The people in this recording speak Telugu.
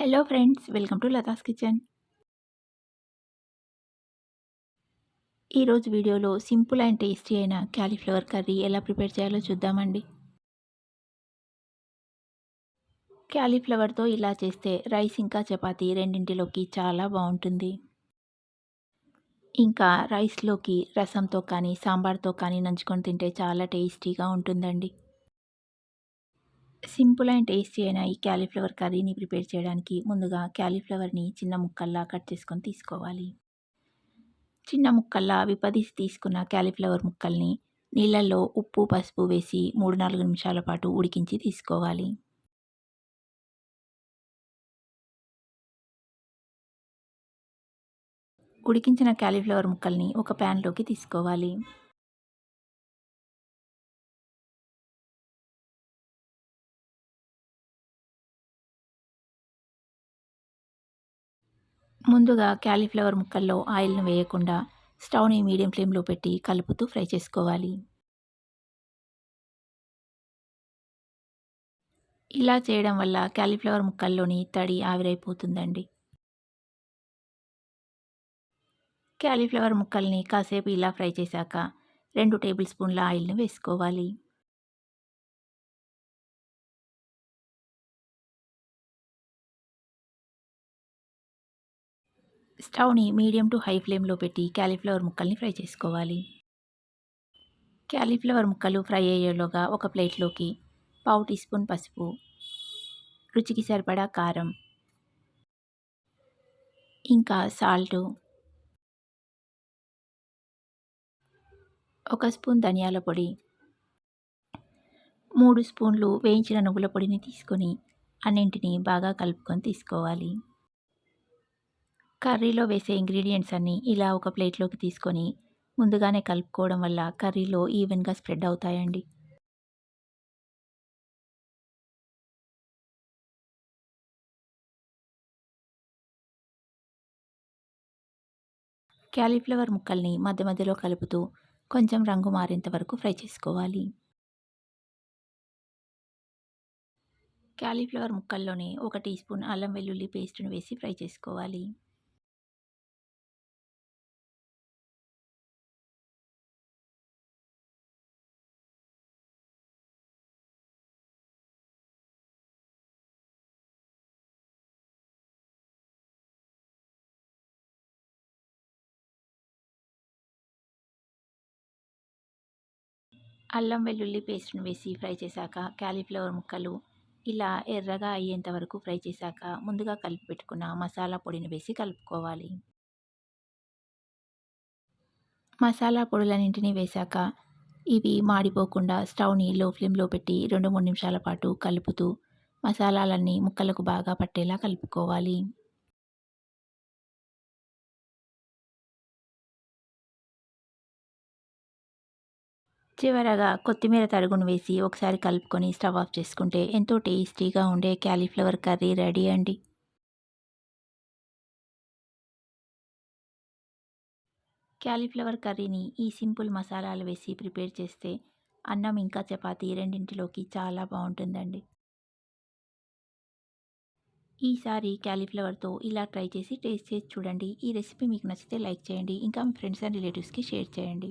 Hello friends welcome to Lata's kitchen ఈరోజు వీడియోలో సింపుల్ అండ్ టేస్టీ అయిన క్యాలీఫ్లవర్ కర్రీ ఎలా ప్రిపేర్ చేయాలో చూద్దామండి. క్యాలీఫ్లవర్తో ఇలా చేస్తే రైస్ ఇంకా చపాతీ రెండింటిలోకి చాలా బాగుంటుంది. ఇంకా రైస్లోకి రసంతో కానీ సాంబార్తో కానీ నంచుకొని తింటే చాలా టేస్టీగా ఉంటుందండి. సింపుల్ అండ్ టేస్టీ అయిన ఈ క్యాలీఫ్లవర్ కర్రీని ప్రిపేర్ చేయడానికి ముందుగా క్యాలీఫ్లవర్ని చిన్న ముక్కల్లా కట్ చేసుకొని తీసుకోవాలి. చిన్న ముక్కల్లా విపదీసి తీసుకున్న క్యాలీఫ్లవర్ ముక్కల్ని నీళ్ళల్లో ఉప్పు పసుపు వేసి మూడు నాలుగు నిమిషాల పాటు ఉడికించి తీసుకోవాలి. ఉడికించిన క్యాలీఫ్లవర్ ముక్కల్ని ఒక ప్యాన్లోకి తీసుకోవాలి. ముందుగా క్యాలీఫ్లవర్ ముక్కల్లో ఆయిల్ను వేయకుండా స్టవ్ని మీడియం ఫ్లేమ్లో పెట్టి కలుపుతూ ఫ్రై చేసుకోవాలి. ఇలా చేయడం వల్ల క్యాలీఫ్లవర్ ముక్కల్లోని తడి ఆవిరైపోతుందండి. క్యాలీఫ్లవర్ ముక్కల్ని కాసేపు ఇలా ఫ్రై చేశాక రెండు టేబుల్ స్పూన్ల ఆయిల్ని వేసుకోవాలి. స్టవ్ని మీడియం టు హై ఫ్లేమ్లో పెట్టి క్యాలీఫ్లవర్ ముక్కల్ని ఫ్రై చేసుకోవాలి. క్యాలీఫ్లవర్ ముక్కలు ఫ్రై అయ్యేలోగా ఒక ప్లేట్లోకి పావు టీ స్పూన్ పసుపు రుచికి సరిపడా కారం ఇంకా సాల్టు ఒక స్పూన్ ధనియాల పొడి మూడు స్పూన్లు వేయించిన నువ్వుల పొడిని తీసుకొని అన్నింటినీ బాగా కలుపుకొని తీసుకోవాలి. కర్రీలో వేసే ఇంగ్రీడియంట్స్ అన్నీ ఇలా ఒక ప్లేట్లోకి తీసుకొని ముందుగానే కలుపుకోవడం వల్ల కర్రీలో ఈవెన్గా స్ప్రెడ్ అవుతాయండి. క్యాలీఫ్లవర్ ముక్కల్ని మధ్య మధ్యలో కలుపుతూ కొంచెం రంగు మారేంత వరకు ఫ్రై చేసుకోవాలి. క్యాలీఫ్లవర్ ముక్కల్లోనే ఒక టీ స్పూన్ అల్లం వెల్లుల్లి పేస్ట్ను వేసి ఫ్రై చేసుకోవాలి. అల్లం వెల్లుల్లి పేస్ట్ని వేసి ఫ్రై చేశాక క్యాలీఫ్లవర్ ముక్కలు ఇలా ఎర్రగా అయ్యేంత వరకు ఫ్రై చేశాక ముందుగా కలిపి పెట్టుకున్న మసాలా పొడిని వేసి కలుపుకోవాలి. మసాలా పొడులన్నింటినీ వేశాక ఇవి మాడిపోకుండా స్టవ్ని లో ఫ్లేమ్లో పెట్టి రెండు మూడు నిమిషాల పాటు కలుపుతూ మసాలాలన్నీ ముక్కలకు బాగా పట్టేలా కలుపుకోవాలి. చివరగా కొత్తిమీర తరుగును వేసి ఒకసారి కలుపుకొని స్టవ్ ఆఫ్ చేసుకుంటే ఎంతో టేస్టీగా ఉండే క్యాలీఫ్లవర్ కర్రీ రెడీ అండి. క్యాలీఫ్లవర్ కర్రీని ఈ సింపుల్ మసాలాలు వేసి ప్రిపేర్ చేస్తే అన్నం ఇంకా చపాతీ రెండింటిలోకి చాలా బాగుంటుందండి. ఈసారి క్యాలీఫ్లవర్తో ఇలా ట్రై చేసి టేస్ట్ చేసి చూడండి. ఈ రెసిపీ మీకు నచ్చితే లైక్ చేయండి. ఇంకా మీ ఫ్రెండ్స్ అండ్ రిలేటివ్స్కి షేర్ చేయండి.